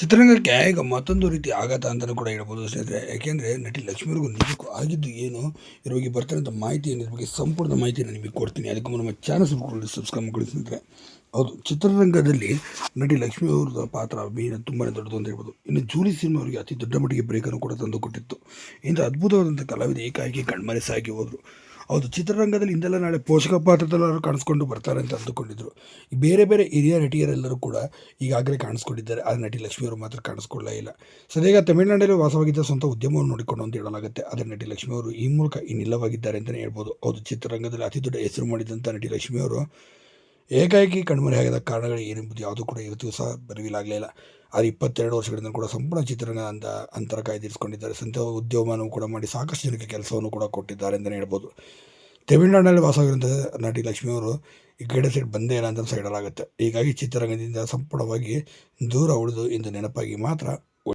ಚಿತ್ರರಂಗಕ್ಕೆ ಈಗ ಮತ್ತೊಂದು ರೀತಿ ಆಘಾತ ಅಂತಲೂ ಕೂಡ ಹೇಳ್ಬೋದು ಸ್ನೇಹಿತರೆ. ಯಾಕೆಂದರೆ ನಟಿ ಲಕ್ಷ್ಮೀವರೆಗೂ ನಿಜಕ್ಕೂ ಆಗಿದ್ದು ಏನು? ಇರೋಗಿ ಬರ್ತಾರಂಥ ಮಾಹಿತಿ ಏನಿದ್ರ ಬಗ್ಗೆ ಸಂಪೂರ್ಣ ಮಾಹಿತಿಯನ್ನು ನಿಮಗೆ ಕೊಡ್ತೀನಿ. ಅದಕ್ಕೂ ನಮ್ಮ ಚಾನಲ್ ಸಬ್ಸ್ಕ್ರೈಬ್ ಮಾಡಿ ಸ್ನೇಹಿತರೆ. ಹೌದು, ಚಿತ್ರರಂಗದಲ್ಲಿ ನಟಿ ಲಕ್ಷ್ಮೀ ಪಾತ್ರ, ಅಭಿನಯ ತುಂಬಾ ದೊಡ್ಡದು ಅಂತ ಹೇಳ್ಬೋದು. ಇನ್ನು ಜೂಲಿ ಸಿನಿಮಾ ಅವರಿಗೆ ಅತಿ ದೊಡ್ಡ ಮಟ್ಟಿಗೆ ಬ್ರೇಕನ್ನು ಕೂಡ ತಂದು ಕೊಟ್ಟಿತ್ತು. ಇಂಥ ಅದ್ಭುತವಾದಂಥ ಕಲಾವಿದ ಏಕಾಏಕಿ ಕಣ್ಮರೆ ಸಾಗಿ ಹೋದರು. ಹೌದು, ಚಿತ್ರರಂಗದಲ್ಲಿ ಇಂದೆಲ್ಲ ನಾಳೆ ಪೋಷಕ ಪಾತ್ರದಲ್ಲರೂ ಕಾಣಿಸ್ಕೊಂಡು ಬರ್ತಾರೆ ಅಂತ ಅಂದುಕೊಂಡಿದ್ರು. ಬೇರೆ ಬೇರೆ ಹಿರಿಯ ನಟಿಯರೆಲ್ಲರೂ ಕೂಡ ಈಗಾಗಲೇ ಕಾಣಿಸ್ಕೊಂಡಿದ್ದಾರೆ. ಆದರೆ ನಟಿ ಲಕ್ಷ್ಮಿಯವರು ಮಾತ್ರ ಕಾಣಿಸ್ಕೊಳ್ಳೇ ಇಲ್ಲ. ಸದ್ಯ ತಮಿಳುನಾಡಲ್ಲಿ ವಾಸವಾಗಿದ್ದ ಸ್ವಂತ ಉದ್ಯಮವನ್ನು ನೋಡಿಕೊಂಡು ಅಂತ ಹೇಳಲಾಗುತ್ತೆ. ಆದರೆ ನಟಿ ಲಕ್ಷ್ಮಿ ಅವರು ಈ ಮೂಲಕ ಇನ್ನಿಲ್ಲವಾಗಿದ್ದಾರೆ ಅಂತಲೇ ಹೇಳ್ಬೋದು. ಹೌದು, ಚಿತ್ರರಂಗದಲ್ಲಿ ಅತಿ ದೊಡ್ಡ ಹೆಸರು ಮಾಡಿದಂಥ ನಟಿ ಲಕ್ಷ್ಮಿ ಅವರು ಏಕಾಏಕಿ ಕಣ್ಮರೆಯಾಗದ ಕಾರಣಗಳು ಏನೆಂಬುದು ಯಾವುದೂ ಕೂಡ ಇವತ್ತಿಗೂ ಸಹ ಬರವಿಲಾಗಲಿಲ್ಲ ಆದರೆ ಇಪ್ಪತ್ತೆರಡು ವರ್ಷಗಳಿಂದ ಕೂಡ ಸಂಪೂರ್ಣ ಚಿತ್ರರಂಗ ಅಂತ ಅಂತರ ಕಾಯ್ದಿರಿಸಿಕೊಂಡಿದ್ದಾರೆ. ಸ್ವಂತ ಉದ್ಯೋಗವನ್ನು ಕೂಡ ಮಾಡಿ ಸಾಕಷ್ಟು ಜನಕ್ಕೆ ಕೆಲಸವನ್ನು ಕೂಡ ಕೊಟ್ಟಿದ್ದಾರೆ ಅಂತಲೇ ಹೇಳ್ಬೋದು. ತಮಿಳುನಾಡಿನಲ್ಲಿ ವಾಸವಾಗಿರುವಂಥ ನಟಿ ಲಕ್ಷ್ಮಿಯವರು ಈ ಕಡೆ ಸೈಡ್ ಬಂದೇ ಇಲ್ಲ ಅಂತ ಸೈಡಲಾಗುತ್ತೆ ಹೀಗಾಗಿ ಚಿತ್ರರಂಗದಿಂದ ಸಂಪೂರ್ಣವಾಗಿ ದೂರ ಉಳಿದು ಇಂದು ನೆನಪಾಗಿ ಮಾತ್ರ